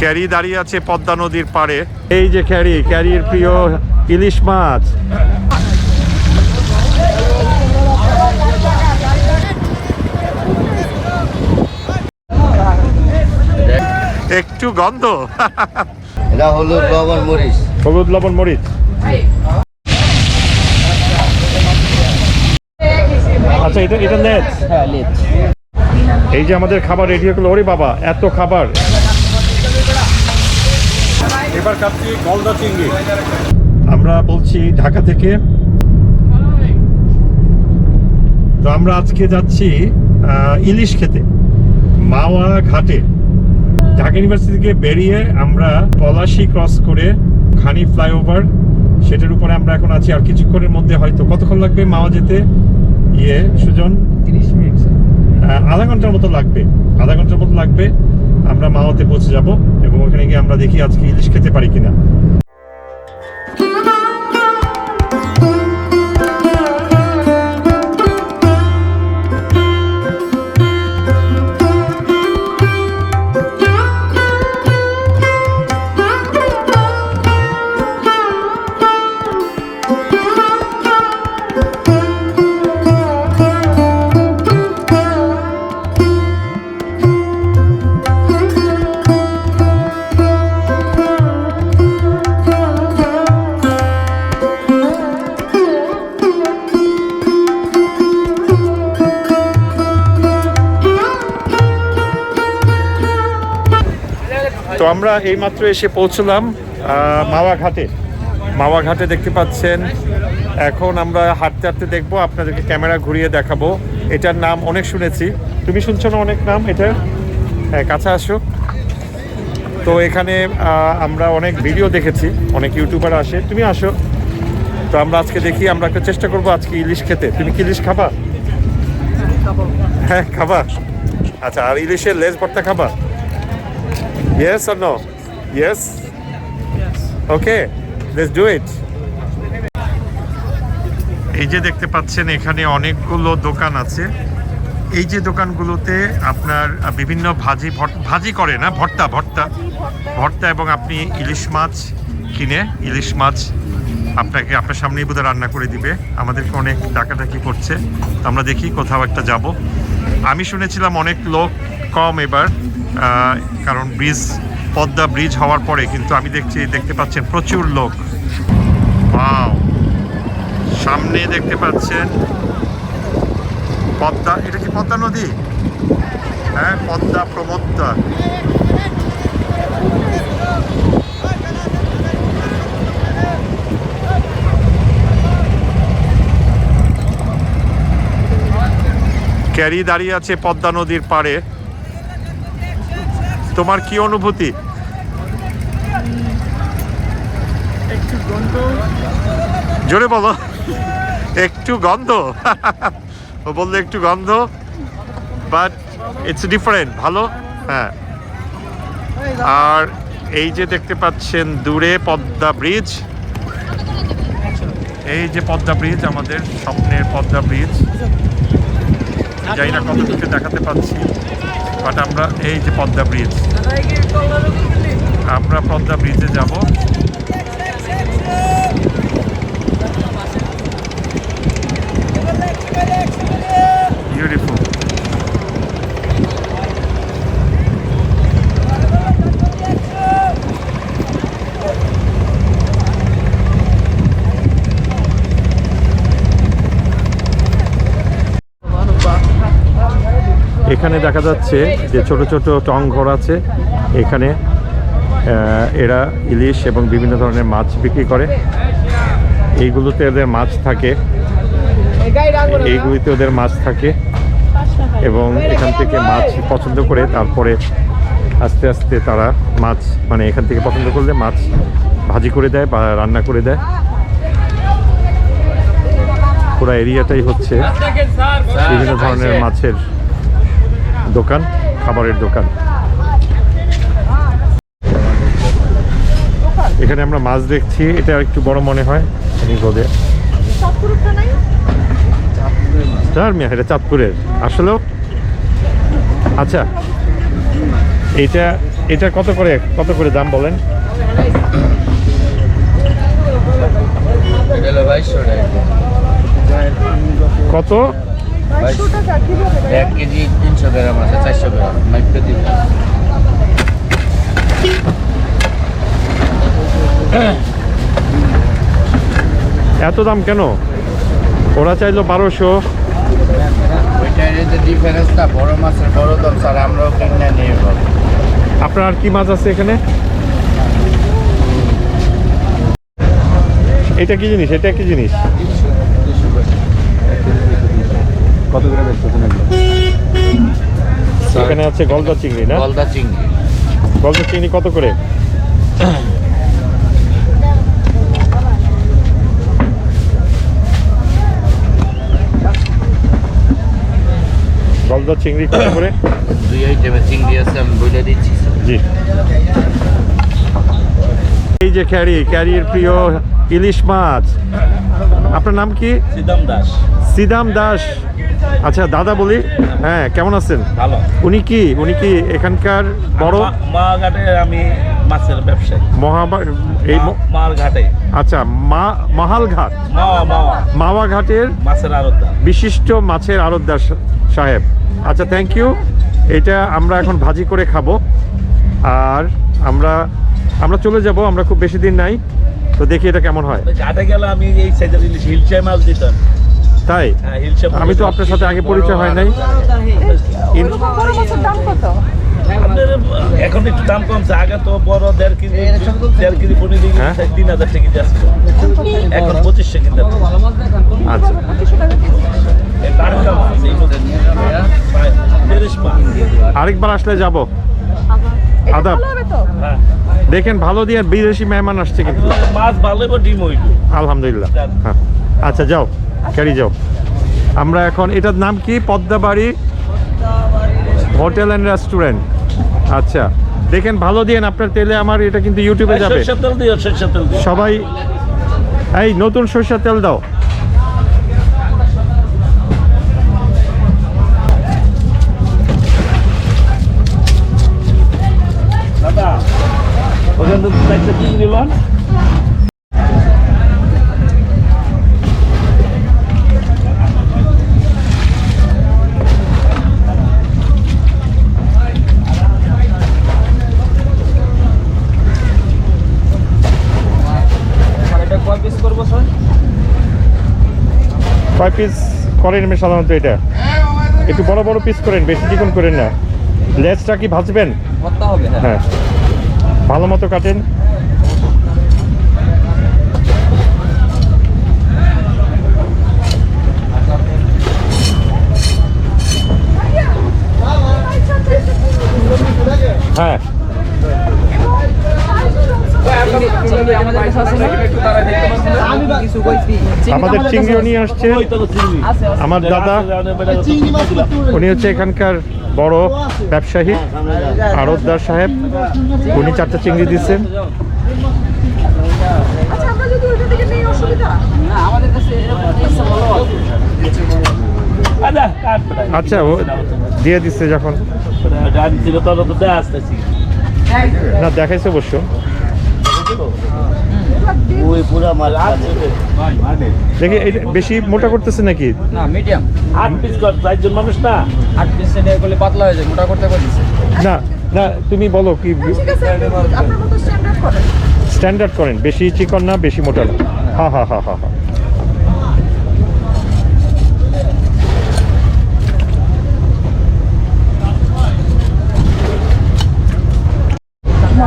Carry দাঁড়িয়ে আছে পদ্মা নদীর পাড়ে। এই যে ক্যারি ক্যারির প্রিয় ইলিশ মাছ। একটু গন্ধ। এটা হলুদ লবণ মরিচ। হলুদ লবণ মরিচ। আচ্ছা এটা এটা নেট এই যে আমাদের খাবার রেডি হয়ে গেলো ওরে বাবা এত খাবার। এবার গলদা চিংড়ি। আমরা বলছি ঢাকা থেকে। তো আমরা আজকে যাচ্ছি ইলিশ খেতে মাওয়া ঘাটে। ঢাকা ইউনিভার্সিটি থেকে বেরিয়ে আমরা পলাশি ক্রস করে খানি ফ্লাইওভার সেটার উপরে আমরা এখন আছি। আর কিছুক্ষণের মধ্যে হয়তো কতক্ষণ লাগবে মাওয়া যেতে? ইয়ে সুজন? তিরিশ মিনিট আধা ঘণ্টার মতো লাগবে আধা ঘণ্টার মতো লাগবে। আমরা মাওয়াতে পৌঁছে যাব। ওখানে গিয়ে আমরা দেখি আজকে ইলিশ খেতে পারি কিনা। তো আমরা এইমাত্র এসে পৌঁছলাম মাওয়া ঘাটে মাওয়া ঘাটে দেখতে পাচ্ছেন এখন আমরা হাঁটতে হাঁটতে দেখব আপনাদেরকে ক্যামেরা ঘুরিয়ে দেখাবো। এটার নাম অনেক শুনেছি। তুমি শুনছো না অনেক নাম এটার হ্যাঁ কাছে আসো। তো এখানে আমরা অনেক ভিডিও দেখেছি অনেক ইউটিউবার আসে। তুমি আসো। তো আমরা আজকে দেখি আমরা একটা চেষ্টা করব আজকে ইলিশ খেতে। তুমি কি ইলিশ খাবা। হ্যাঁ খাবা। আচ্ছা আর ইলিশের লেজ ভর্তা খাবা? Yes or no? Yes? Yes. Okay, let's do it. এই যে দেখতে পাচ্ছেন এখানে অনেকগুলো দোকান আছে এই যে দোকানগুলোতে আপনার বিভিন্ন ভাজি ভাজি করে না ভর্তা ভর্তা ভর্তা এবং আপনি ইলিশ মাছ কিনে ইলিশ মাছ আপনাকে আপনার সামনেই বোধহয় রান্না করে দিবে আমাদেরকে অনেক ডাকাডাকি করছে তো আমরা দেখি কোথাও একটা যাব আমি শুনেছিলাম অনেক লোক কম এবার কারণ ব্রিজ, পদ্মা ব্রিজ হওয়ার পরে কিন্তু আমি দেখছি, দেখতে পাচ্ছেন প্রচুর লোক! সামনে দেখতে পাচ্ছেন পদ্মা, এটা কি পদ্মা নদী? হ্যাঁ পদ্মা প্রমত্তা ক্যারি দাঁড়িয়ে আছে পদ্মা নদীর পাড়ে। তোমার কি অনুভূতি? জোরে বলো। একটু গন্ধ? ও বলল একটু গন্ধ বাট ইটস ডিফারেন্ট ভালো? হ্যাঁ। আর এই যে দেখতে পাচ্ছেন দূরে পদ্মা ব্রিজ। এই যে পদ্মা ব্রিজ আমাদের স্বপ্নের পদ্মা ব্রিজ। জানি না কতটুকু দেখাতে পাচ্ছি। বাট আমরা এই যে পদ্মা ব্রিজ আমরা পদ্মা ব্রিজে যাব। বিউটিফুল এখানে দেখা যাচ্ছে যে ছোট ছোট টং ঘর আছে। এখানে এরা ইলিশ এবং বিভিন্ন ধরনের মাছ বিক্রি করে। এইগুলোতে ওদের মাছ থাকে। এইগুলিতে ওদের মাছ থাকে এবং এখান থেকে মাছ পছন্দ করে তারপরে আস্তে আস্তে তারা মাছ মানে এখান থেকে পছন্দ করলে মাছ ভাজি করে দেয় বা রান্না করে দেয়। পুরো এরিয়াটাই হচ্ছে বিভিন্ন ধরনের মাছের দোকান খাবারের দোকান। এখানে আমরা মাছ দেখছি এটা একটু বড় মনে হয় এই রোদে চার মিয়া এটা চাঁদপুরের। আসলেও? আচ্ছা। এইটা এটা কত করে কত করে দাম বলেন? এটা কত? এক কেজি তিনশো গ্রাম আছে চারশো গ্রাম মাইপে এত দাম কেন? ওরা চাইলো বারোশো। ওইটার যে ডিফারেন্সটা বড় মাছের বড় দাম স্যার আমরাও কিনে নিয়ে আপনার আর কি মাছ আছে এখানে? এটা কি জিনিস? এটা কি জিনিস? কত করে বেচতেছেন এখানে আছে গলদা চিংড়ি না? গলদা চিংড়ি। গলদা চিংড়ি কত করে? গলদা চিংড়ি কত করে? দুই আইটেমের চিংড়ি আছে আমি বলে দিচ্ছি। জি। এই যে ক্যারি ক্যারির প্রিয় ইলিশ মাছ। আপনার নাম কি? সিদাম দাস। সিদাম দাস। আচ্ছা দাদা বলি হ্যাঁ কেমন আছেন? ভালো। উনি কি? উনি কি এখানকার বড়? মা- মা আমি মাছের ব্যবসায়ী। মহাবা এই মার ঘাটে আচ্ছা মা মহালঘাট? মাওয়া ঘাটের মাছের আড়তদার। বিশিষ্ট মাছের আড়তদার সাহেব। আচ্ছা থ্যাংক ইউ এটা আমরা এখন ভাজি করে খাব। আর আমরা আমরা চলে যাব আমরা খুব বেশি দিন নাই। তো দেখি এটা কেমন হয়। ঘাটে গেলে আমি এই সাইজের ইলিশ হিলচাই মাছ দিতাম। তাই? হ্যাঁ আমি তো আপনার সাথে আগে পরিচয় হয় নাই। এখন একটু দাম কমছে আগে তো বড় দেড় কেজি দেড় কেজি পনির হ্যাঁ? তিন হাজার টাকা কেজি আসছিল এখন পঁচিশশো কিনতে। আচ্ছা। আরেকবার আসলে যাব। আদাব। ভালো হবে তো? হ্যাঁ। দেখেন ভালো দিয়ে বিদেশি মেহমান আসছে কিন্তু। মাছ ভালো ডিম হইব। আলহামদুলিল্লাহ। হ্যাঁ। আচ্ছা যাও। ক্যারি যাও। আমরা এখন এটার নাম কি? Padmabari hotel and restaurant. আচ্ছা দেখেন ভালো দিয়েন আপনার তেলে আমার এটা কিন্তু ইউটিউবে যাবে। সবাই এই নতুন সরষের তেল দাও। দাদা ওখান থেকে চিংড়ি কয় পিস করেন আমি সাধারণত এটা। একটু বড় বড় পিস করেন বেশি চিকন করেন না। লেজটা কি ভাজবেন? হ্যাঁ। ভালো মতো কাটেন। আমাদের চিংড়িও নিয়ে আসছে ওই তো চিংড়ি। আমার দাদা উনি হচ্ছে এখানকার বড় ব্যবসায়ী আড়তদার সাহেব। উনি চারটা চিংড়ি দিচ্ছেন। আচ্ছা আমরা আচ্ছা ও দিয়ে দিচ্ছে যখন। আসতেছি। না দেখাইছে অবশ্য। ওই পুরা মাছ দেখি বেশি মোটা করতেছে নাকি? না মিডিয়াম আট পিস কর চারজন মানুষ না? আট পিস সেটা করলে পাতলা হয়ে যায় মোটা করতে পারিস না না তুমি বলো কি ঠিক আছে আপনার মতো স্ট্যান্ডার্ড করেন। স্ট্যান্ডার্ড করেন বেশি চিকন না বেশি মোটা না। হ্যাঁ হ্যাঁ হ্যাঁ হ্যাঁ হ্যাঁ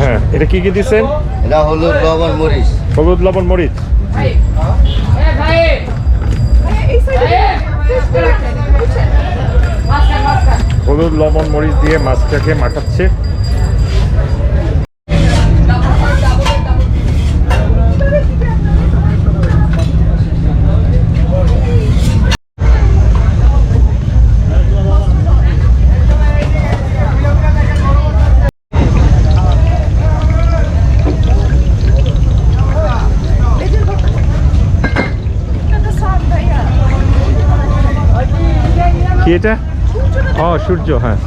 হ্যাঁ এটা কি কি দিচ্ছেন এটা হলুদ লবণ মরিচ। হলুদ লবণ মরিচ। হলুদ লবণ মরিচ দিয়ে মাছটাকে মাখাচ্ছে। কি এটা? ও সূর্য হ্যাঁ।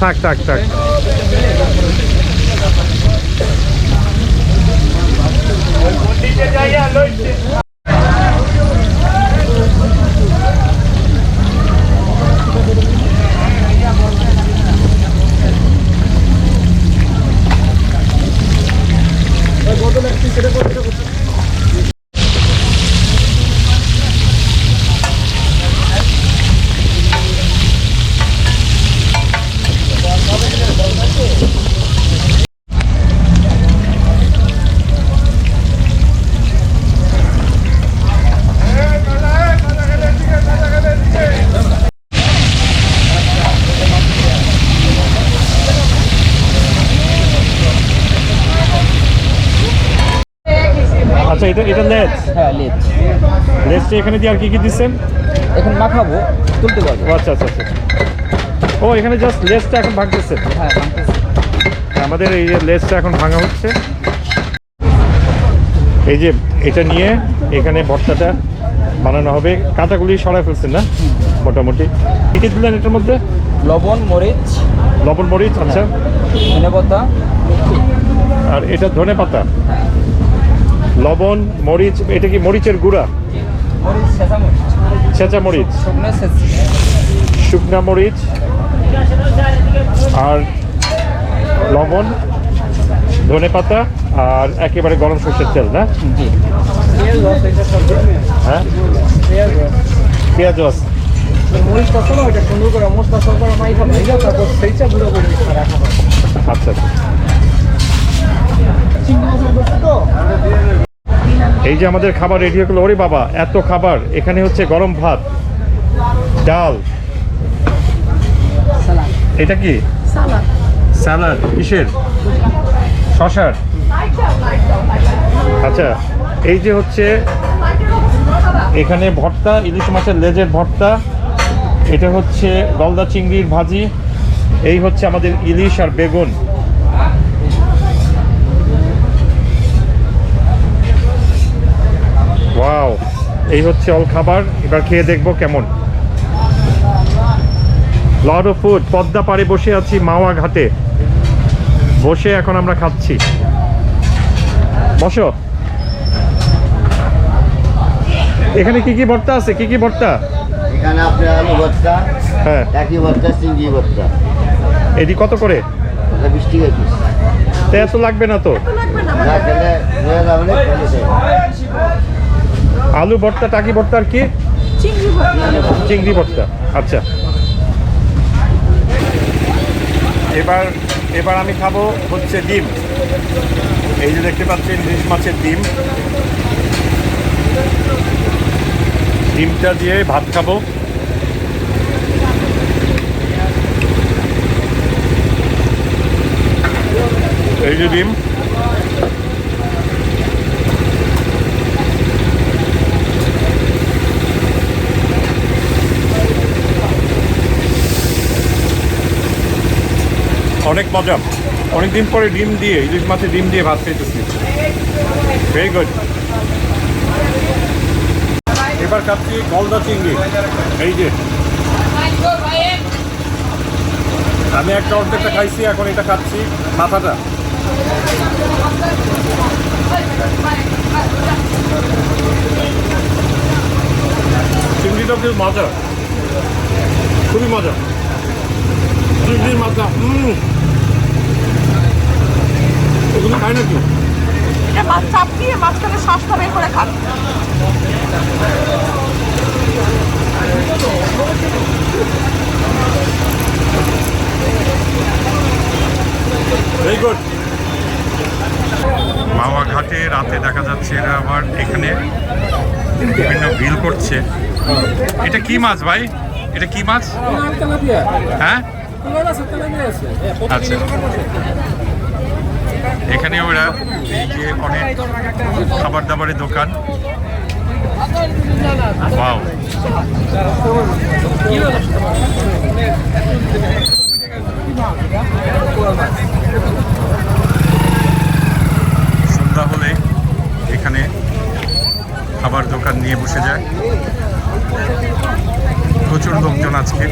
না না থাক এটা এটা লেজ? হ্যাঁ লেজ। লেজটা এখানে দিয়ে আর কি কি দিচ্ছেন? এখন মাখাবো তুলতে পারব। আচ্ছা আচ্ছা আচ্ছা। ও এখানে জাস্ট লেজটা এখন ভাঙতেছে? হ্যাঁ ভাঙতেছি। আমাদের এই যে লেজটা এখন ভাঙা হচ্ছে। এই যে এটা নিয়ে এখানে ভর্তাটা বানানো হবে। কাঁচাগুলি সরাই ফেলছেন না? মোটামুটি। কী কী দিলেন এটার মধ্যে? লবণ মরিচ। লবণ মরিচ আচ্ছা। ধনে পাতা আর এটা ধনে পাতা লবণ মরিচ এটা কি মরিচের গুঁড়া? ছেঁচা মরিচ শুকনো মরিচ আর লবণ ধনে পাতা আর একেবারে গরম সর্ষের তেল না? হ্যাঁ? পেঁয়াজ হবে আচ্ছা আচ্ছা। এই যে আমাদের খাবার রেডি হয়ে গেলো ওরে বাবা এত খাবার। এখানে হচ্ছে গরম ভাত ডাল। এটা কি? স্যালাড কিসের? শশার। আচ্ছা এই যে হচ্ছে এখানে ভর্তা ইলিশ মাছের লেজের ভর্তা এটা হচ্ছে গলদা চিংড়ির ভাজি এই হচ্ছে আমাদের ইলিশ আর বেগুন। ওয়াও এই হচ্ছে অল খাবার। এবার খেয়ে দেখব কেমন। লড অফ ফুড পদ্মা পাড়ে বসে আছি মাওয়া ঘাটে। বসে এখন আমরা খাচ্ছি। বসো। এখানে কি কি ভর্তা আছে? কি কি ভর্তা? এখানে আপনার আলু ভর্তা হ্যাঁ। একই ভর্তা চিংড়ি ভর্তা। এটি কত করে? বিশ টাকা পিস তা এত লাগবে না তো? না? খেলে হয়ে যাবে না, খেলে খাই। আলু ভর্তা টাকি ভর্তা আর কি? চিংড়ি ভর্তা আচ্ছা। এবার এবার আমি খাব হচ্ছে ডিম। এই যে দেখতে পাচ্ছেন ইলিশ মাছের ডিম। ডিমটা দিয়ে ভাত খাব। এই যে ডিম। অনেক মজা। অনেক দিন পরে ডিম দিয়ে, ইলিশ মাছের ডিম দিয়ে ভাত খাইতেছি। ভেরি গুড এবার খাচ্ছি গলদা চিংড়ি। এই যে। আমি একটা অর্ধেকটা খাইছি, এখন এটা খাচ্ছি মাথাটা। চিংড়িটা খুব মজা। খুবই মজা। চিংড়ির মাথা হুম ওগুলো খায় নাকি? এটা মাছ চাপ দিয়ে মাঝখানে শ্বাসটা বের করে খান ভেরি গুড মাওয়া ঘাটে রাতে দেখা যাচ্ছে এরা আবার এখানে বিভিন্ন বিল করছে। এটা কি মাছ ভাই? এটা কি মাছ? হ্যাঁ? আচ্ছা। এখানে ওরা এই যে অনেক খাবার দাবারের দোকান সন্ধ্যা হলে এখানে খাবার দোকান নিয়ে বসে যায়। প্রচুর লোকজন আজকে।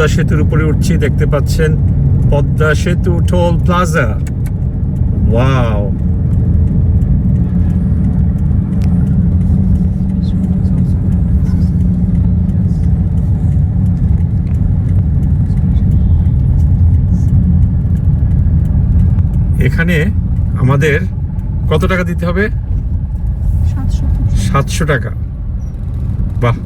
পদ্মা সেতুর উপরে উঠছি দেখতে পাচ্ছেন পদ্মা সেতু টোল প্লাজা। ওয়াও। এখানে আমাদের কত টাকা দিতে হবে? সাতশো। টাকা। বাহ।